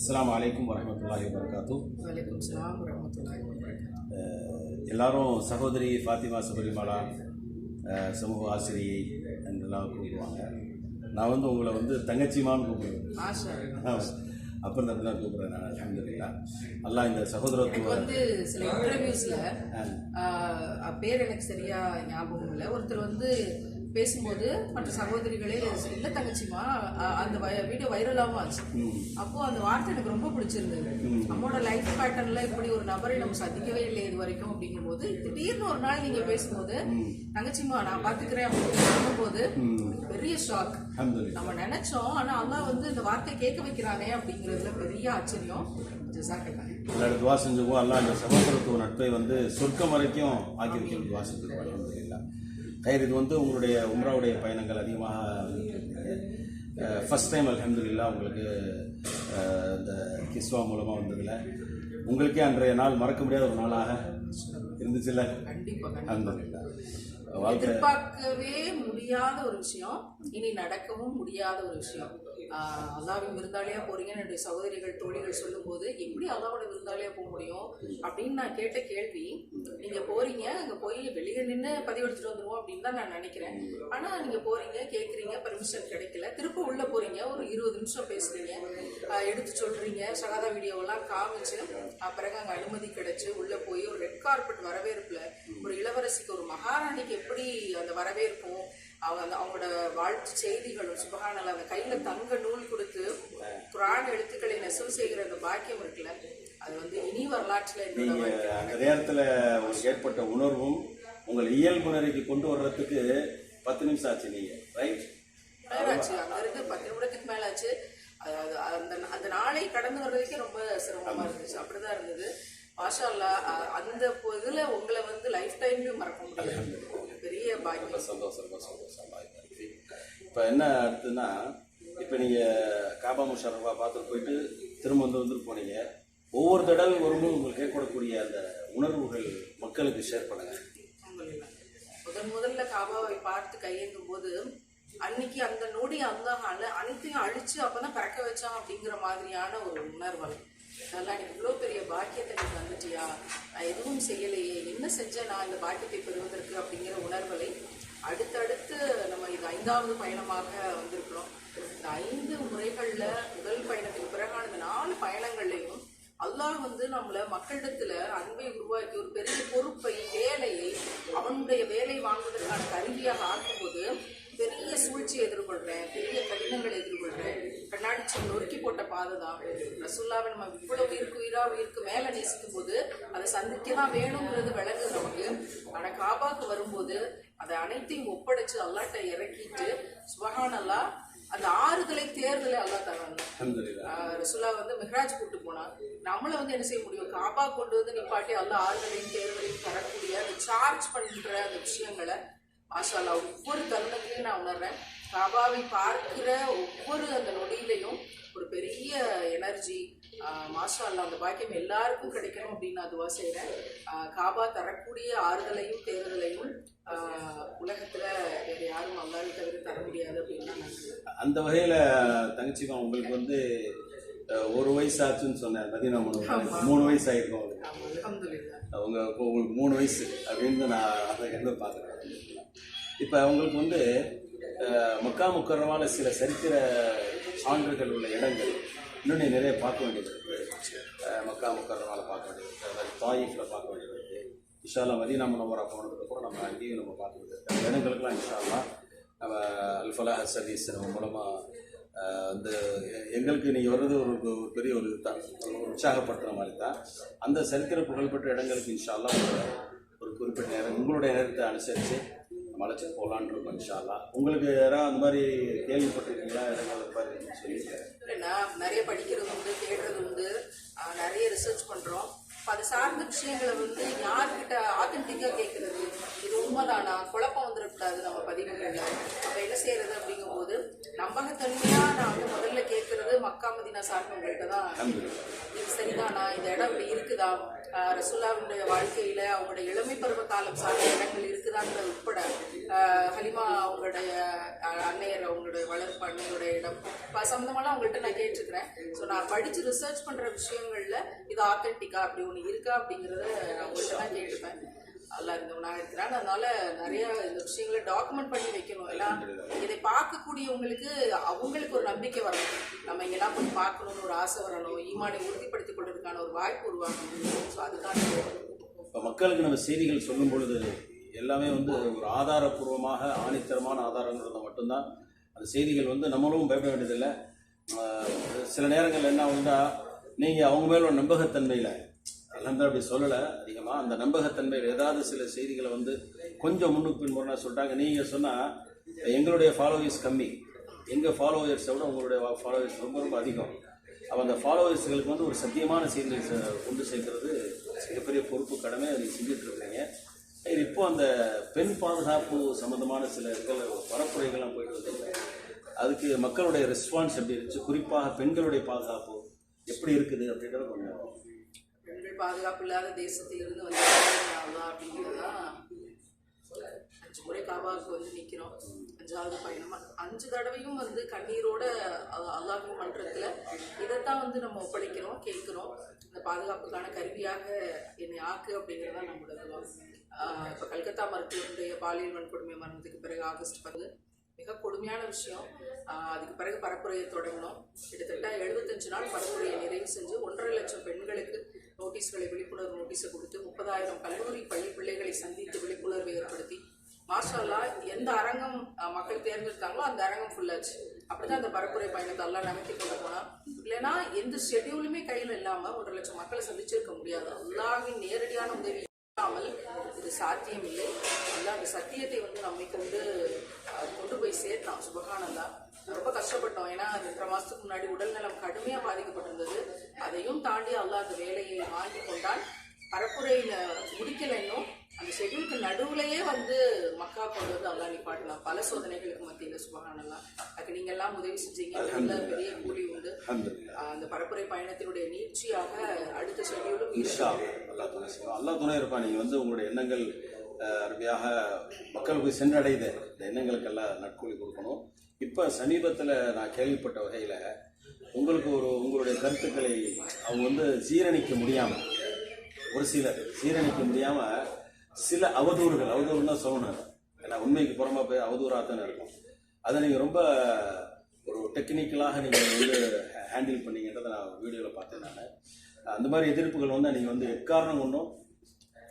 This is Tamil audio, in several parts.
அஸ்ஸலாமு அலைக்கும் வரஹ்மத்துல்லாஹி வபரகாத்து. வலைக்கம் சலாம் வரமத்துல்லாஹி வபரகாத்துஹு எல்லாரும் சகோதரி ஃபாத்திமா சபரிமாலா சமூக ஆசிரியை என்றெல்லாம் கூப்பிடுவாங்க. நான் வந்து உங்களை வந்து தங்கச்சிமான்னு கூப்பிடுவேன். அப்புறம் தான் கூப்பிடுறேன் நான் அலமதுல்லா அல்லாஹ் இந்த எனக்கு சகோதரத்துவ வந்து சில இன்டர்வியூஸ்ல பேர் எனக்கு சரியா ஞாபகம் இல்லை. ஒருத்தர் வந்து பேசும்போது மற்ற சகோதரிகளே இல்ல தங்கச்சிமா அந்த வீடியோ வைரலாகவும் ஆச்சு. அப்போ அந்த வார்த்தை எனக்கு ரொம்ப பிடிச்சிருந்தது. நம்மளோட லைஃப் பேட்டர்ன்ல இப்படி ஒரு நபரை நம்ம சந்திக்கவே இல்லை இது வரைக்கும். அப்படிங்கும்போது திடீர்னு ஒரு நாள் நீங்க பேசும்போது தங்கச்சிமா நான் பாத்துக்கிறேன். அப்படின்னு சொல்லும்போது பெரிய ஷாக் நம்ம நினைச்சோம் ஆனா அல்லாஹ் வந்து இந்த வார்த்தை கேட்க வைக்கிறானே அப்படிங்கறதுல பெரிய ஆச்சரியம். எல்லாரும் துவா செஞ்சுக்குவோம். அல்லாஹ் அந்த சகோதரத்துவ நட்பை வந்து சொர்க்கம் வரைக்கும் ஆக்கி வைக்க துவா செஞ்சுக்குவோம். கயிறு இது வந்து உங்களுடைய உம்ராவுடைய பயணங்கள் அதிகமாக ஃபர்ஸ்ட் டைம் அல்ஹம்துலில்லாஹ் உங்களுக்கு இந்த கிஸ்வா மூலமாக வந்ததில். உங்களுக்கே அன்றைய நாள் மறக்க முடியாத ஒரு நாளாக இருந்துச்சுல்ல? கண்டிப்பா அல்ஹம்துலில்லாஹ் வாழ்க்கை எதிர்பார்க்கவே முடியாத ஒரு விஷயம். இனி நடக்கவும் முடியாத ஒரு விஷயம். அல்லாவின் விருந்தாளியா போறீங்கன்னு என்னுடைய சகோதரிகள் தோழிகள் சொல்லும்போது எப்படி அல்லாவோட விருந்தாளியா போக முடியும்? அப்படின்னு நான் கேட்ட கேள்வி நீங்க போறீங்க அங்க போய் வெளியே நின்று பதிவெடுத்துட்டு வந்துருவோம் அப்படின்னு தான் நான் நினைக்கிறேன். ஆனா நீங்க போறீங்க கேக்குறீங்க பர்மிஷன் கிடைக்கல. திரும்ப உள்ள போறீங்க ஒரு இருபது நிமிஷம் பேசுறீங்க. எடுத்து சொல்றீங்க சகாதா வீடியோவெல்லாம் காமிச்சு பிறகு அங்க அனுமதி கிடைச்சு உள்ள போய் ஒரு ரெட் கார்பெட் வரவேற்புல ஒரு இளவரசிக்கு ஒரு மகாராணிக்கு எப்படி அந்த வரவேற்பும் அவங்க அந்த அவங்களோட வாழ்த்து செய்திகளும் சுபகானல அந்த கையில தங்க நூல் கொடுத்து குரான் எழுத்துக்களை நெசவு செய்கிற அந்த பாக்கியம் இருக்குல்ல அது வந்து இனி வரலாற்றுல அந்த நேரத்தில் ஏற்பட்ட உணர்வும் உங்களை இயல்பு நிலைக்கு கொண்டு வர்றதுக்கு பத்து நிமிஷம் ஆச்சு நீங்க ரைட் நேராச்சு அங்க இருந்து பத்து நிமிடத்துக்கு மேல ஆச்சு அதாவது அந்த அந்த நாளை கடந்து வர்றதுக்கே ரொம்ப சிரமமா இருந்துச்சு. அப்படிதான் இருந்தது. மாஷா அல்லாஹ், அ- அந்த இதுல உங்களை வந்து லைஃப் டைம்லயும் மறக்க முடியாது. பெரிய பாக்கியம். சந்தோஷம் ரொம்ப சந்தோஷம் இப்போ என்ன அடுத்துன்னா இப்போ நீங்கள் காபா முஷரஃபா பார்த்துட்டு போயிட்டு திரும்ப வந்து வந்துட்டு போனீங்க. ஒவ்வொரு தடவை வரும்போது உங்களுக்கு ஏற்படக்கூடிய அந்த உணர்வுகள் மக்களுக்கு ஷேர் பண்ணுங்க. அல்ஹம்துலில்லாஹ். முதன் முதல்ல காபாவை பார்த்து கையேந்தும் போது அன்னைக்கு அந்த நொடி அந்த அனைத்தையும் அழிச்சு அப்பதான் பறக்க வச்சான் அப்படிங்கிற மாதிரியான ஒரு உணர்வல். நல்லா நீ இவ்வளோ பெரிய பாக்கியத்தை நீ வந்துட்டியா நான் எதுவும் செய்யலையே. என்ன செஞ்சேன் நான் இந்த பாக்கியத்தை பெறுவதற்கு அப்படிங்கிற உணர்வலை அடுத்தடுத்து நம்ம இது ஐந்தாவது பயணமாக வந்திருக்கிறோம். இந்த ஐந்து முறைகளில் அல்லாஹ் வந்து நம்மள மக்களிடத்துல அன்பை உருவாக்கி ஒரு பெரிய பொறுப்பை வேலையை அவனுடைய வேலை வாங்குவதற்கான கருவியாக ஆக்கும்போது பெரிய சூழ்ச்சியை எதிர்கொள்றேன் பெரிய கடினங்களை எதிர்கொள்றேன். கண்ணாடி சின்ன நொறுக்கி போட்ட பாதை தான். ரசுல்லாவை நம்ம இவ்வளவு உயிருக்கு உயிரா உயிருக்கு மேல நேசிக்கும் போது அதை சந்திக்க தான் வேணுங்கிறது விளங்குது நமக்கு. ஆனா காபாக்கு வரும்போது அதை அனைத்தையும் ஒப்படைச்சு அல்லாட்ட இறக்கிட்டு சுபஹான் அல்லாஹ் அந்த ஆறுதலை தேர்தலை அல்லாஹ் தராங்க. அல்ஹம்துலில்லாஹ். ஆஹ் ரசூலா வந்து மெஹராஜ் கூட்டு நம்மள வந்து என்ன செய்ய முடியும்? காபா கொண்டு வந்து நிப்பாட்டி அல்ல ஆறுதலையும் தேர்தலையும் தரக்கூடிய அந்த சார்ஜ் பண்ற அந்த விஷயங்களை மாஷால்லா ஒவ்வொரு தருணத்திலையும் நான் உணர்றேன். காபாவை பார்க்கிற ஒவ்வொரு அந்த நொடியிலையும் ஒரு பெரிய எனர்ஜி மாஷா அல்லா அந்த பாக்கியம் எல்லாருக்கும் கிடைக்கணும் அப்படின்னு நான் துவா செய்கிறேன் காபா தரக்கூடிய ஆறுதலையும் தேர்தலையும் உலகத்தில் உலகத்துல வேற யாரும் அல்லாவை தவிர தர முடியாது அப்படின்னு நான் அந்த வகையில் தங்கச்சிமா உங்களுக்கு வந்து ஒரு வயசு ஆச்சுன்னு சொன்னேன் மதினா மூணு மூணு வயசு ஆயிருக்கும் அவங்க உங்களுக்கு மூணு வயசு அப்படின்னு நான் அதை என்ன பார்க்குறேன் இப்போ உங்களுக்கு வந்து மக்கா முக்கரமான சில சரித்திர சான்றுகள் உள்ள இடங்கள் இன்னும் நீ நிறைய பார்க்க வேண்டியது இருக்குது மக்கா முக்கரமால பார்க்க வேண்டியது இருக்குது அது மாதிரி தாயிஃபில் பார்க்க வேண்டியது இருக்குது இஷாலா மதீனா முனவரா போனதுக்கு அப்புறம் நம்ம அங்கேயும் நம்ம பார்க்க வேண்டியது இருக்குது இடங்களுக்கெல்லாம் இன்ஷால்லா நம்ம அல்ஃபலா சர்வீஸ் நம்ம மூலமாக வந்து எங்களுக்கு நீங்கள் வர்றது ஒரு ஒரு பெரிய ஒரு இதுதான் உற்சாகப்படுத்துகிற மாதிரி தான். அந்த சரித்திர புகழ்பெற்ற இடங்களுக்கு இன்ஷால்லாம் ஒரு குறிப்பிட்ட நேரம் உங்களுடைய நேரத்தை அனுசரித்து நம்ம அழைச்சிட்டு போகலான்னு இருக்கோம் இன்ஷால்லா உங்களுக்கு யாராவது அந்த மாதிரி கேள்விப்பட்டிருக்கீங்களா? இடங்கள் அந்த மாதிரி சொல்லி நான் நிறைய படிக்கிறது உண்டு தேடுறது உண்டு. நிறைய ரிசர்ச் பண்ணுறோம் அது சார்ந்த விஷயங்களை வந்து யார்கிட்ட ஆத்தென்டிக்காக கேட்கறது இது உண்மைதானா? குழப்பம் வந்துடக்கூடாது நம்ம பதிவுகளில். அப்போ என்ன செய்யறது அப்படிங்கும்போது நம்பகத்தன்மை நான் சார்னு உங்கள்கிட்ட தான். இது சரிதானா. இந்த இடம் இப்படி இருக்குதா? ரசூல்லாவுடைய வாழ்க்கையில அவங்களுடைய இளமை பருவ காலம் சார்ந்த இடங்கள் இருக்குதான்றது உட்பட ஹலிமா அவங்களுடைய அன்னையர் அவங்களுடைய வளர்ப்பு அன்னையுடைய இடம். ப- சம்பந்தமெல்லாம் அவங்கள்ட்ட நான் கேட்டிருக்கிறேன். ஸோ நான் படிச்சு ரிசர்ச் பண்ற விஷயங்கள்ல இது ஆத்தென்டிக்கா அப்படி ஒன்று இருக்கா அப்படிங்கிறத நான் உங்கள்கிட்ட தான் கேட்டுப்பேன். அல்ல இருந்தவனா இருக்கிறான் அதனால நிறைய இந்த விஷயங்களை டாக்குமெண்ட் பண்ணி வைக்கணும். எல்லாம் இதை பார்க்கக்கூடியவங்களுக்கு அவங்களுக்கு ஒரு நம்பிக்கை வரணும். நம்ம இங்கெல்லாம் போய் பார்க்கணும்னு ஒரு ஆசை வரணும். ஈமானை உறுதிப்படுத்திக் கொள்றதுக்கான ஒரு வாய்ப்பு உருவாகணும் ஸோ அதுதான் இப்போ மக்களுக்கு நம்ம செய்திகள் சொல்லும் பொழுது எல்லாமே வந்து ஒரு ஆதாரப்பூர்வமாக ஆணித்தரமான ஆதாரங்கிறத மட்டும்தான் அந்த செய்திகள் வந்து நம்மளும் பயப்பட வேண்டியதில்லை. சில நேரங்கள் என்ன ஆகுதுன்னா நீங்கள் அவங்க மேல ஒரு நம்பகத்தன்மையில் கலந்தர் அப்படி சொல்லலை. அதிகமாக அந்த நம்பகத்தன்மையில் ஏதாவது சில செய்திகளை வந்து கொஞ்சம் முன்னுக்கு பின்புறனா சொல்லிட்டாங்க. நீங்கள் சொன்னால் எங்களுடைய ஃபாலோவர்ஸ் கம்மி. எங்கள் ஃபாலோவர்ஸை விட உங்களுடைய ஃபாலோவர்ஸ் ரொம்ப ரொம்ப அதிகம். அப்போ அந்த ஃபாலோவர்ஸ்களுக்கு வந்து ஒரு சத்தியமான செய்திகளை கொண்டு சேர்க்கறது மிகப்பெரிய பொறுப்பு கடமை அதை செஞ்சிட்ருக்குறீங்க இது இப்போ அந்த பெண் பாதுகாப்பு சம்மந்தமான சில இதுகள் பரப்புரைகள்லாம் போயிட்டு வந்தீங்க அதுக்கு மக்களுடைய ரெஸ்பான்ஸ் எப்படி இருந்துச்சு? குறிப்பாக பெண்களுடைய பாதுகாப்பு எப்படி இருக்குது அப்படின்றத கொஞ்சம் பாதுகாப்பு இல்லாத தேசத்திலிருந்து வந்து அப்படிங்கிறதா அஞ்சு முறை காபாவுக்கு வந்து நிற்கிறோம் அஞ்சாவது பயணமா. அஞ்சு தடவையும் வந்து கண்ணீரோட அ- அல்லாஹ்வின் மன்றத்தில் இதைத்தான் வந்து நம்ம ஒப்படைக்கிறோம் கேட்குறோம். இந்த பாதுகாப்புக்கான கருவியாக என்னை ஆக்கு அப்படிங்கிறதான் நம்மளோட இப்போ கல்கத்தா மருத்துவருடைய பாலியல் வன்கொடுமை மரணத்துக்கு பிறகு ஆகஸ்ட் பத்து மிக கொடுமையான விஷயம். அதுக்கு பிறகு பரப்புரையை தொடங்கணும். கிட்டத்தட்ட எழுபத்தஞ்சு நாள் பரப்புரையை நிறைவு செஞ்சு ஒன்றரை லட்சம் பெண்களுக்கு நோட்டீஸ்களை விழிப்புணர்வு நோட்டீஸை கொடுத்து முப்பதாயிரம் கல்லூரி பள்ளி பிள்ளைகளை சந்தித்து விழிப்புணர்வு ஏற்படுத்தி மாஷால்லா எந்த அரங்கம் மக்கள் தேர்ந்தெடுத்தாங்களோ அந்த அரங்கம் ஃபுல்லாச்சு அப்படிதான் அந்த பரப்புரை பயணத்தை எல்லாம் நகர்த்தி கொண்டு போனா. இல்லைன்னா எந்த ஷெடியூலுமே கையில் இல்லாமல் ஒன்றரை லட்சம் மக்களை சந்திச்சிருக்க முடியாது. உள்ளாவின் நேரடியான உதவி இது சாத்தியம் இல்லை அல்லாஹ் அந்த சத்தியத்தை வந்து நம்மை கொண்டு கொண்டு போய் சேர்த்தான் சுபகானந்தா. ரொம்ப கஷ்டப்பட்டோம். ஏன்னா ரெண்டரை மாசத்துக்கு முன்னாடி உடல்நலம் கடுமையா பாதிக்கப்பட்டிருந்தது. அதையும் தாண்டி அல்லாஹ் அந்த வேலையை வாங்கி கொண்டான். பரப்புரையில முடிக்கல இன்னும். அந்த ஷெட்யூலுக்கு நடுவுலயே வந்து மக்கா கொண்டு வந்து அல்லாஹ் நிப்பாட்டலாம் பல சோதனைகளுக்கு மத்தியில சுபகானல்லாம் அதுக்கு நீங்க எல்லாம் உதவி செஞ்சீங்க. நல்ல பெரிய கூலி உண்டு. அந்த பரப்புரை பயணத்தினுடைய நீட்சியாக அடுத்த இன்ஷா அல்லா துணை செய்வோம் அல்லா துணை இருப்பா நீங்கள் வந்து உங்களுடைய எண்ணங்கள் அருமையாக மக்களுக்கு சென்றடையுது. இந்த எண்ணங்களுக்கெல்லாம் நட்கூலி கொடுக்கணும். இப்போ சமீபத்தில் நான் கேள்விப்பட்ட வகையில் உங்களுக்கு ஒரு உங்களுடைய கருத்துக்களை அவங்க வந்து ஜீரணிக்க முடியாமல் ஒரு சிலர் ஜீரணிக்க முடியாமல் சில அவதூறுகள் அவதூறுன்னு தான் சொல்லணும். ஏன்னா உண்மைக்கு புறமா போய் அவதூறாக தானே இருக்கும். அதை நீங்கள் ரொம்ப ஒரு டெக்னிக்கலாக நீங்கள் வந்து ஹேண்டில் பண்ணீங்கன்றதை நான் வீடியோவில் பார்த்தேன் நான். அந்த மாதிரி எதிர்ப்புகள் வந்து நீங்கள் வந்து எக்காரணம் ஒன்றும்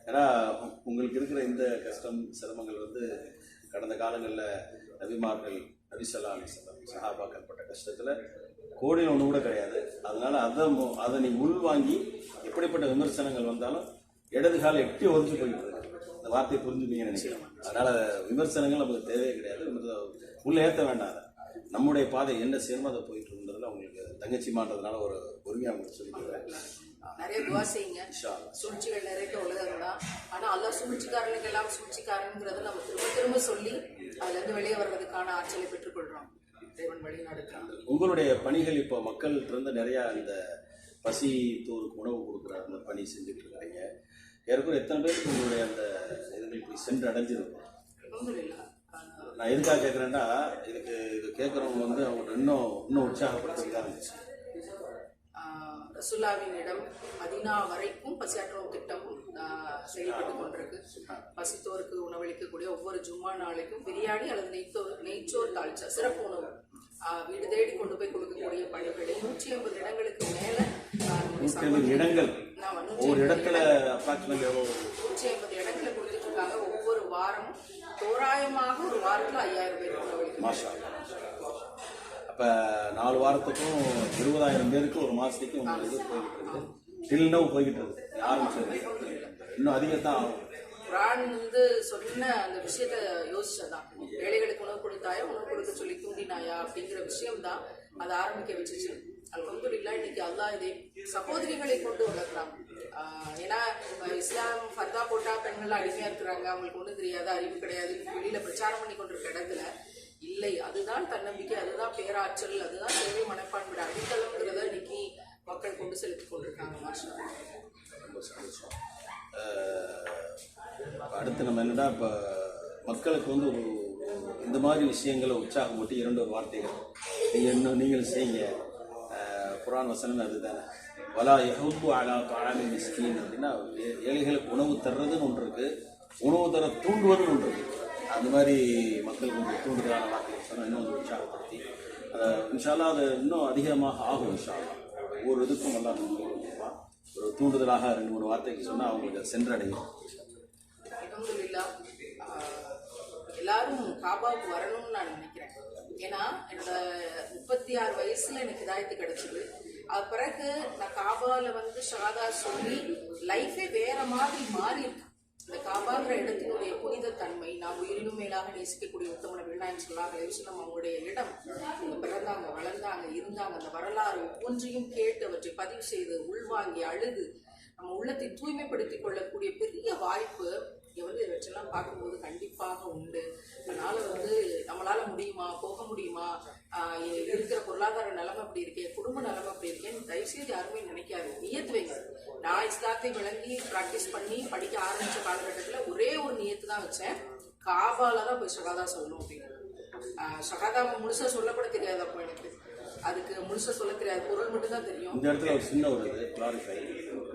ஏன்னா உங்களுக்கு இருக்கிற இந்த கஷ்டம் சிரமங்கள் வந்து கடந்த காலங்களில் நபிமார்கள் நபிசல்லா அலிசல்லாம் சஹாபாக்கள் பட்ட கஷ்டத்தில் கோடியில் ஒன்று கூட கிடையாது. அதனால் அதை மு- அதை நீ உள்வாங்கி எப்படிப்பட்ட விமர்சனங்கள் வந்தாலும் இடது கால எட்டி ஒதுக்கி போயிட்டு அந்த வார்த்தையை புரிஞ்சுப்பீங்கன்னு நினைக்கிறேன். அதனால் விமர்சனங்கள் நமக்கு தேவையே கிடையாது. உள்ளே உள்ள ஏற்ற வேண்டாம் நம்முடைய பாதை என்ன செய்யணுமோ அதை போயிட்டு உங்களுக்கு தங்கச்சிமான்றதுனால ஒரு உரிமையாக உங்களுக்கு சொல்லிக்கிறேன் நிறைய துவா செய்யுங்க. சூழ்ச்சிகள் நிறைந்த உலகம் தான் ஆனா அல்லாஹ் சூழ்ச்சிக்காரனுக்கு எல்லாம் சூழ்ச்சிக்காரங்கிறத நம்ம திரும்ப திரும்ப சொல்லி அதுல இருந்து வெளியே வர்றதுக்கான ஆற்றலை பெற்றுக்கொள்றோம். தேவன் வழி நடக்கிறான் உங்களுடைய பணிகள் இப்போ மக்கள்கிட்ட இருந்து நிறையா இந்த பசி தூருக்கு உணவு கொடுக்குற அந்த பணி செஞ்சுட்டு இருக்கிறீங்க ஏற்கனவே எத்தனை பேருக்கு உங்களுடைய அந்த இதுகள் போய் சென்று அடைஞ்சிருக்கும் நான் எதுக்காக கேட்குறேன்னா இதுக்கு இது கேட்குறவங்க வந்து அவங்க இன்னும் இன்னும் உற்சாகப்படுத்துறதுக்காக இருந்துச்சு. ரசுல்லாவின் இடம் மதீனா வரைக்கும் பசியாற்றும் திட்டம் ஆஹ் செயல்பட்டு கொண்டிருக்கு. பசித்தோருக்கு உணவளிக்கக்கூடிய ஒவ்வொரு ஜும்மா நாளைக்கும் பிரியாணி அல்லது நெய்த்தோர் நெய்ச்சோர் தாழ்ச்சா சிறப்பு உணவு. வீடு தேடி கொண்டு போய் கொடுக்கக்கூடிய பணிகளை நூற்றி ஐம்பது இடங்களுக்கு மேல இடங்கள். ஐம்பது இடத்துல நூற்றி ஐம்பது வாரமும் தோராயமாக ஒரு வாரத்துல ஐயாயிரம் பேர் மாஷா அப்போ நாலு வாரத்துக்கும் இருபதாயிரம் பேருக்கு ஒரு மாதத்துக்கு உங்களுக்கு போய்கிட்டு இருக்குது டில்னவும் போய்கிட்டு இருக்குது ஆரம்பிச்சது. இன்னும் அதிகத்தான் ஆகும். குரான் வந்து சொன்ன அந்த விஷயத்த யோசிச்சதான். ஏழைகளுக்கு உணவு கொடுத்தாயா உணவு கொடுக்க சொல்லி தூண்டினாயா அப்படிங்கிற விஷயம் தான் அதை ஆரம்பிக்க வச்சுச்சு. அல்ஹம்துலில்லாஹ் இன்னைக்கு அல்லாஹ் இதை சகோதரிகளை கொண்டு வளர்க்குறாங்க ஏன்னா இஸ்லாம் ஃபர்தா போட்டா பெண்கள் அடிமையா இருக்கிறாங்க. அவங்களுக்கு ஒன்றும் தெரியாது அறிவு கிடையாது. வெளியில பிரச்சாரம் பண்ணி கொண்டிருக்க இடத்துல இல்லை. அதுதான் தன்னம்பிக்கை அதுதான் பேராற்றல் அதுதான் சேவை மனப்பான்மையோட அடித்தளம்ங்கிறத இன்னைக்கு கொண்டு செலுத்தி கொண்டிருக்காங்க மாஷா ரொம்ப சந்தோஷம். அடுத்து நம்ம என்னடா இப்போ மக்களுக்கு வந்து ஒரு இந்த மாதிரி விஷயங்களை உற்சாகம் போட்டு இரண்டு ஒரு வார்த்தைகள். நீங்கள் இன்னும் நீங்களும் செய்யுங்க. குரான் வசனம் அதுதானே? வலா எஹூத்து அலா தாமி மிஸ்கின் அப்படின்னா ஏழைகளுக்கு உணவு தர்றதுன்னு ஒன்று இருக்கு உணவு தர தூண்டுவதுன்னு ஒன்று இருக்கு. அந்த மாதிரி மக்களுக்கு கொஞ்சம் தூண்டுதலான வார்த்தைகள் சொன்னால் இன்னும் கொஞ்சம் உற்சாகப்படுத்தி. இன்ஷால்லா அது இன்னும் அதிகமாக ஆகும் இன்ஷால்லா. ஒவ்வொரு இதுக்கும் நல்லா ஒரு தூண்டுதலாக ரெண்டு மூணு வார்த்தைக்கு சொன்னால் அவங்களுக்கு அது சென்றடையும். எல்லாரும் காபாவுக்கு வரணும்னு நான் நினைக்கிறேன். ஏன்னா என்னோட முப்பத்தி ஆறு வயசுல எனக்கு இதாயத்து கிடைச்சது. அது பிறகு நான் காபால வந்து ஷாதா சொல்லி லைஃபே வேற மாதிரி மாறி இருக்கு இந்த காபாங்கிற இடத்தினுடைய புனித தன்மை நாம் உயிரினும் மேலாக நேசிக்கக்கூடிய உத்தமன விநாயகன் சொல்லாக யோசனம் அவங்களுடைய இடம் அவங்க பிறந்தாங்க வளர்ந்தாங்க இருந்தாங்க அந்த வரலாறு ஒவ்வொன்றையும் கேட்டு அவற்றை பதிவு செய்து உள்வாங்கி அழுது நம்ம உள்ளத்தை தூய்மைப்படுத்திக் கொள்ளக்கூடிய பெரிய வாய்ப்பு இங்கே வந்து இவற்றெல்லாம் பார்க்கும்போது கண்டிப்பாக உண்டு. அதனால் வந்து நம்மளால் முடியுமா? போக முடியுமா? இருக்கிற பொருளாதார நிலைமை அப்படி இருக்கேன் குடும்ப நிலைமை அப்படி இருக்கேன் தயவுசெய்து யாருமே நினைக்காது நியத்து வைங்க. நான் இஸ்லாத்தை விளங்கி ப்ராக்டிஸ் பண்ணி படிக்க ஆரம்பிச்ச காலகட்டத்தில் ஒரே ஒரு நியத்து தான் வச்சேன். காபால தான் போய் ஷகாதா சொல்லணும் அப்படின்னு ஆஹ் ஷகாதா முழுசா தெரியாது அப்போ எனக்கு. அதுக்கு முழுசாக சொல்ல தெரியாது. பொருள் மட்டும் தான் தெரியும். இந்த இடத்துல ஒரு சின்ன ஒரு கிளாரிஃபை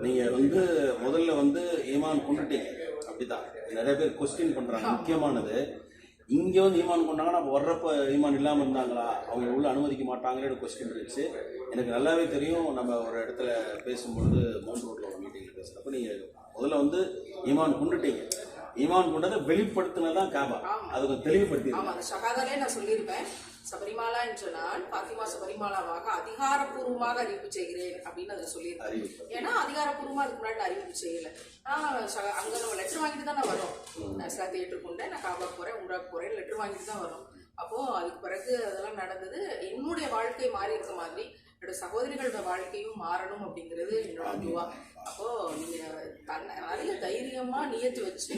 நீங்கள் வந்து முதல்ல வந்து ஈமான் கொண்டுட்டீங்க. அப்படிதான். நிறைய பேர் கொஸ்டின் பண்ணுறாங்க முக்கியமானது இங்கே வந்து ஈமான் கொண்டாங்கன்னா அப்போ வர்றப்ப ஈமான் இல்லாமல் இருந்தாங்களா? அவங்க உள்ள அனுமதிக்க மாட்டாங்களே கொஸ்டின் இருந்துச்சு. எனக்கு நல்லாவே தெரியும் நம்ம ஒரு இடத்துல பேசும்பொழுது மவுண்ட் ரோட்டில் ஒரு மீட்டிங்கில் பேசுகிறப்ப நீங்கள் முதல்ல வந்து ஈமான் கொண்டுட்டீங்க. ஈமான் கொண்டதை வெளிப்படுத்தினதான் காபா. அதை கொஞ்சம் தெளிவுபடுத்தி நான் சொல்லியிருப்பேன். சபரிமாலா என்ற நான் பாத்திமா சபரிமாலாவாக அதிகாரப்பூர்வமாக அறிவிப்பு செய்கிறேன் அப்படின்னு அதை அறிவிப்பு. ஏன்னா அதிகாரப்பூர்வமா அதுக்கு முன்னாடி அறிவிப்பு செய்யல. நான் ச- அங்க நம்ம லெட்டர் வாங்கிட்டு தான் நான் வரோம் நான் இஸ்லாத்தை ஏற்றுக்கொண்டேன் நான் காபா போறேன் உம்ராக்கு போறேன் லெட்டர் வாங்கிட்டு தான் வரோம். அப்போ அதுக்கு பிறகு அதெல்லாம் நடந்தது. என்னுடைய வாழ்க்கை மாறி இருக்க மாதிரி என்னோட சகோதரிகளோட வாழ்க்கையும் மாறணும் அப்படிங்கிறது என்னோட துவா. அப்போ நீங்க தன்னை நிறைய தைரியமா நியத்து வச்சு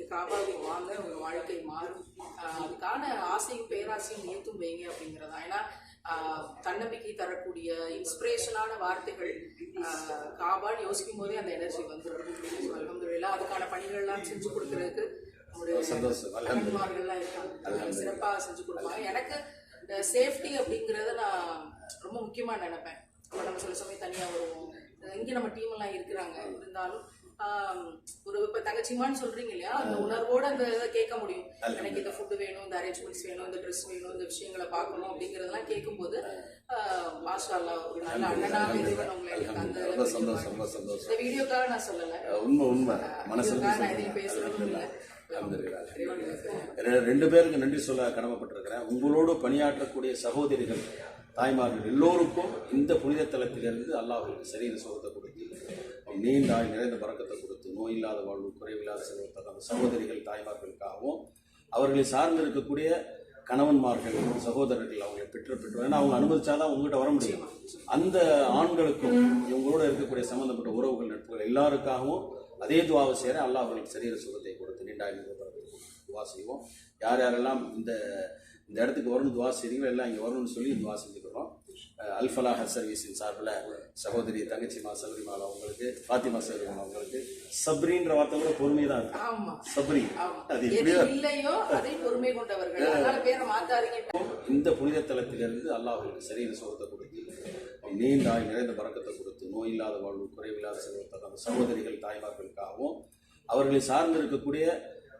நீங்க காபாவுக்கு வாங்க உங்க வாழ்க்கை மாறும். அதுக்கான ஆசையும் பேராசையும் நியத்தும் வைங்க அப்படிங்கிறதா. ஏன்னா தன்னம்பிக்கை தரக்கூடிய இன்ஸ்பிரேஷனான வார்த்தைகள் காபான்னு யோசிக்கும் போதே அந்த எனர்ஜி வந்துடும் அல்ஹம்துலில்லாஹ் அதுக்கான பணிகள்லாம் செஞ்சு கொடுக்கறதுக்கு நம்முடைய இருக்காங்க. சிறப்பாக செஞ்சு கொடுப்பாங்க. எனக்கு சேஃப்டி அப்படிங்கிறத நான் ரொம்ப முக்கியமா நினைப்பேன். நம்ம சில சமயம் தனியா வருவோம். இங்கே நம்ம டீம் எல்லாம் இருக்கிறாங்க. இருந்தாலும் ஒரு இப்போ தங்கச்சிமான்னு சொல்றீங்க இல்லையா? அந்த உணர்வோட அந்த இதை கேட்க முடியும். எனக்கு இந்த ஃபுட்டு வேணும் இந்த அரேஞ்ச்மெண்ட்ஸ் வேணும் இந்த ட்ரெஸ் வேணும் இந்த விஷயங்களை பார்க்கணும் அப்படிங்கிறதெல்லாம் கேட்கும்போது ஆஹ், மாஷா அல்லாஹ் ஒரு நல்ல அண்ணனாக இறைவன் உங்களை எனக்கு அந்த ரொம்ப சந்தோஷம் ரொம்ப சந்தோஷம். இந்த வீடியோக்காக நான் சொல்லலை. உண்மை உண்மை. மனசுல நான் எதையும் பேசணும் இல்லை ரெண்டு பேருக்கு நன்றி சொல்ல கடமைப்பட்டிருக்கிறேன். உங்களோடு பணியாற்றக்கூடிய சகோதரிகள் தாய்மார்கள் எல்லோருக்கும் இந்த புனித தலத்திலிருந்து அல்லாஹ்வுக்கு சரீர சுகத்தை கொடுத்து நீண்ட ஆய் நிறைந்த பறக்கத்தை கொடுத்து நோய் இல்லாத வாழ்வு குறைவில்லாத செல்வத்தை அந்த சகோதரிகள் தாய்மார்களுக்காகவும் அவர்களை சார்ந்து இருக்கக்கூடிய கணவன்மார்கள் சகோதரர்கள் அவங்களை பெற்று பெற்று ஏன்னா அவங்க அனுமதிச்சாதான் உங்ககிட்ட வர முடியும். அந்த ஆண்களுக்கும் இவங்களோட இருக்கக்கூடிய சம்பந்தப்பட்ட உறவுகள் நட்புகள் எல்லாருக்காகவும் அதே துவாவை சேர அல்லாஹ் அவர்களுக்கு சரீர சுகத்தை கொடுத்து நீண்டாய் துவா செய்வோம். யார் யாரெல்லாம் இந்த இந்த இடத்துக்கு வரணும் துவா செய்றீங்களோ எல்லாம் இங்கே வரணும்னு சொல்லி துவா செஞ்சுக்கிறோம் அஹ் அல்ஃபலா ஹர் சர்வீஸின் சார்பில் சகோதரி தங்கச்சிமா சபரிமாலா அவங்களுக்கு ஃபாத்திமா சபரிமாலா அவங்களுக்கு சப்ரின்ற வார்த்தை கூட பொறுமை தான் சப்ரி. அது எப்படியோ இல்லையோ அதை பொறுமை கொண்டவர்கள். அதனால பேரை மாத்தாதீங்க இந்த புனித தலத்திலிருந்து அல்லாஹ் சரீர சுகத்தை கொடுத்து நீண்ட ஆயுள் நிறைந்த பறக்கத்தை கொடுத்து நோய் இல்லாத வாழ்வு குறைவில்லாத செல்வத்தை அந்த சகோதரிகள் தாய்மார்களுக்காகவும் அவர்களை சார்ந்து இருக்கக்கூடிய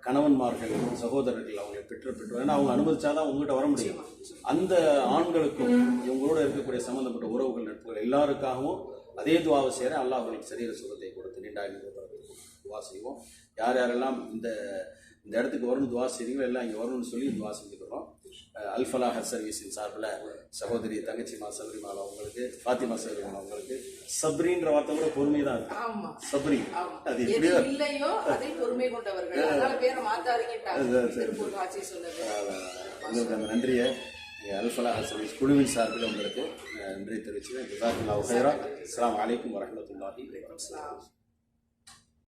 கணவன்மார்கள் சகோதரர்கள் அவங்களை பெற்று பெற்று ஏன்னா அவங்க அனுமதிச்சாதான் உங்ககிட்ட வர முடியும். அந்த ஆண்களுக்கும் இவங்களோட இருக்கக்கூடிய சம்பந்தப்பட்ட உறவுகள் நட்புகள் எல்லாருக்காகவும் அதே துவாவை சேர அல்லாஹ் அவர்களுக்கு சரீர சுகத்தை கொடுத்து நீண்டாய் துவா செய்வோம் யார் யாரெல்லாம் இந்த இந்த இடத்துக்கு வரணும் துவா செய்றீங்களோ எல்லாம் இங்கே வரணும்னு சொல்லி துவா செஞ்சுக்கிறோம். அல்ஃபலா ஹர் சர்வீஸின் சார்பில் சகோதரி தங்கச்சிமா சபரிமாலா அவங்களுக்கு ஃபாத்திமா சபரிமாலா அவங்களுக்கு சப்ரின்ற வார்த்தை கூட பொறுமை தான். இருக்கு ஆமா. சப்ரி. அது எப்படியோ இல்லையோ அதை பொறுமை கொண்டவர்கள். அதனால பேரை உங்களுக்கு அந்த நன்றியை அல்ஃபலா சர்வீஸ் குழுவின் சார்பில் உங்களுக்கு நன்றி தெரிவிச்சுக்கிறேன். ஜிசாக்குல்லா ஹைரா அஸ்ஸலாமு அலைக்கும் வரஹ்மத்துல்லாஹி வபரகாத்துஹு. அஸ்ஸலாம்.